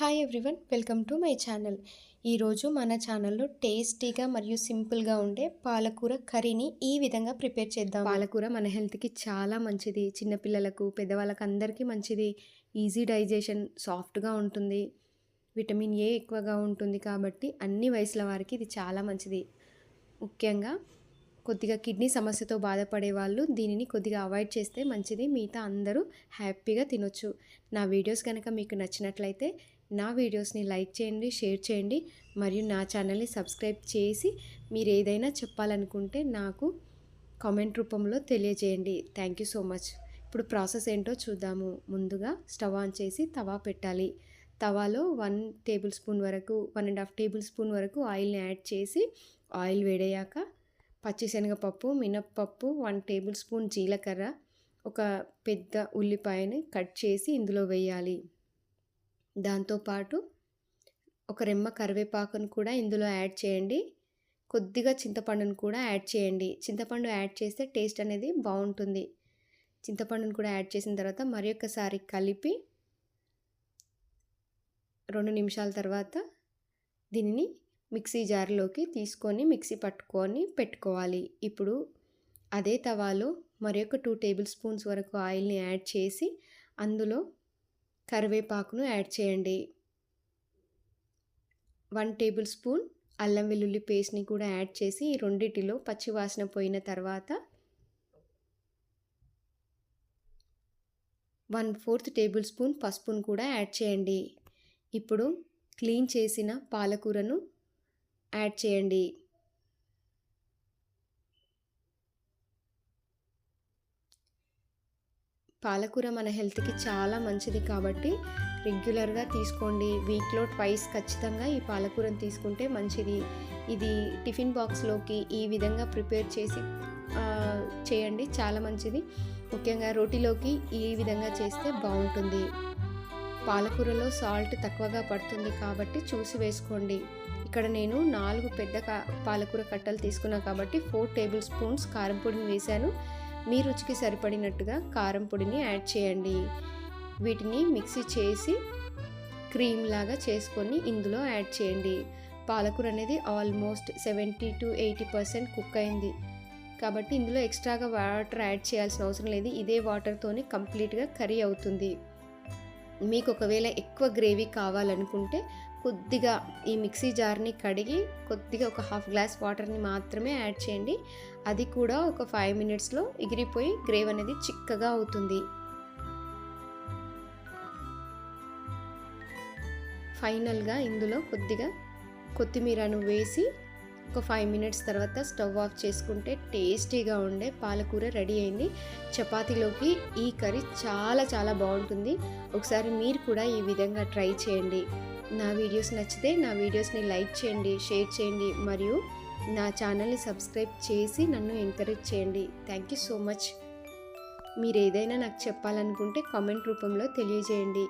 Hi everyone welcome to my channel ఈరోజు మన ఛానల్లో టేస్టీగా మరియు సింపుల్గా ఉండే పాలకూర కర్రీని ఈ విధంగా ప్రిపేర్ చేద్దాం. పాలకూర మన హెల్త్కి చాలా మంచిది. చిన్నపిల్లలకు పెద్దవాళ్ళకి అందరికీ మంచిది. ఈజీ డైజెషన్ సాఫ్ట్గా ఉంటుంది. విటమిన్ ఏ ఎక్కువగా ఉంటుంది కాబట్టి అన్ని వయసుల వారికి ఇది చాలా మంచిది. ముఖ్యంగా కొద్దిగా కిడ్నీ సమస్యతో బాధపడే వాళ్ళు దీనిని కొద్దిగా అవాయిడ్ చేస్తే మంచిది. మిగతా అందరూ హ్యాపీగా తినొచ్చు. నా వీడియోస్ కనుక మీకు నచ్చినట్లయితే నా వీడియోస్ని లైక్ చేయండి షేర్ చేయండి మరియు నా ఛానల్ని సబ్స్క్రైబ్ చేసి మీరు ఏదైనా చెప్పాలనుకుంటే నాకు కామెంట్ రూపంలో తెలియజేయండి. థ్యాంక్ యూ సో మచ్ ఇప్పుడు ప్రాసెస్ ఏంటో చూద్దాము. ముందుగా స్టవ్ ఆన్ చేసి తవా పెట్టాలి. తవాలో వన్ టేబుల్ స్పూన్ వరకు one and half table spoon వరకు ఆయిల్ని యాడ్ చేసి ఆయిల్ వేడయ్యాక పచ్చిశనగపప్పు మినప్పప్పు వన్ టేబుల్ స్పూన్ జీలకర్ర ఒక పెద్ద ఉల్లిపాయని కట్ చేసి ఇందులో వేయాలి. దాంతోపాటు ఒక రెమ్మ కరివేపాకును కూడా ఇందులో యాడ్ చేయండి. కొద్దిగా చింతపండును కూడా యాడ్ చేయండి. చింతపండు యాడ్ చేస్తే టేస్ట్ అనేది బాగుంటుంది. చింతపండును కూడా యాడ్ చేసిన తర్వాత మరి ఒకసారి కలిపి రెండు నిమిషాల తర్వాత దీనిని మిక్సీ జార్లోకి తీసుకొని మిక్సీ పట్టుకొని పెట్టుకోవాలి. ఇప్పుడు అదే తవాలో మరి ఒక టూ టేబుల్ స్పూన్స్ వరకు ఆయిల్ని యాడ్ చేసి అందులో కరివేపాకును యాడ్ చేయండి. వన్ టేబుల్ స్పూన్ అల్లం వెల్లుల్లి పేస్ట్ని కూడా యాడ్ చేసి ఈ రెండిటిలో పచ్చివాసన పోయిన తర్వాత వన్ ఫోర్త్ టేబుల్ స్పూన్ పసుపును కూడా యాడ్ చేయండి. ఇప్పుడు క్లీన్ చేసిన పాలకూరను యాడ్ చేయండి. పాలకూర మన హెల్త్కి చాలా మంచిది కాబట్టి రెగ్యులర్గా తీసుకోండి. వీక్లో ట్వైస్ ఖచ్చితంగా ఈ పాలకూరను తీసుకుంటే మంచిది. ఇది టిఫిన్ బాక్స్లోకి ఈ విధంగా ప్రిపేర్ చేసి చేయండి. చాలా మంచిది. ముఖ్యంగా రోటీలోకి ఈ విధంగా చేస్తే బాగుంటుంది. పాలకూరలో సాల్ట్ తక్కువగా పడుతుంది కాబట్టి చూసి వేసుకోండి. ఇక్కడ నేను నాలుగు పెద్ద పాలకూర కట్టలు తీసుకున్నాను కాబట్టి ఫోర్ టేబుల్ స్పూన్స్ కారం పొడిని వేశాను. మీ రుచికి సరిపడినట్టుగా కారం పొడిని యాడ్ చేయండి. వీటిని మిక్సీ చేసి క్రీమ్ లాగా చేసుకొని ఇందులో యాడ్ చేయండి. పాలకూర అనేది almost seventy to eighty percent cook అయింది. కాబట్టి ఇందులో ఎక్స్ట్రాగా వాటర్ యాడ్ చేయాల్సిన అవసరం లేదు. ఇదే వాటర్తోనే కంప్లీట్గా కర్రీ అవుతుంది. మీకు ఒకవేళ ఎక్కువ గ్రేవీ కావాలనుకుంటే కొద్దిగా ఈ మిక్సీ జార్ని కడిగి కొద్దిగా ఒక హాఫ్ గ్లాస్ వాటర్ని మాత్రమే యాడ్ చేయండి. అది కూడా ఒక ఫైవ్ మినిట్స్లో ఎగిరిపోయి గ్రేవ్ అనేది చిక్కగా అవుతుంది. ఫైనల్గా ఇందులో కొద్దిగా కొత్తిమీరను వేసి ఒక ఫైవ్ మినిట్స్ తర్వాత స్టవ్ ఆఫ్ చేసుకుంటే టేస్టీగా ఉండే పాలకూర రెడీ అయింది. చపాతీలోకి ఈ కర్రీ చాలా చాలా బాగుంటుంది. ఒకసారి మీరు కూడా ఈ విధంగా ట్రై చేయండి. నా వీడియోస్ నచ్చితే నా వీడియోస్ని లైక్ చేయండి షేర్ చేయండి మరియు నా ఛానల్ని సబ్స్క్రైబ్ చేసి నన్ను ఎంకరేజ్ చేయండి. థ్యాంక్ యూ సో మచ్ మీరు ఏదైనా నాకు చెప్పాలనుకుంటే కామెంట్ రూపంలో తెలియజేయండి.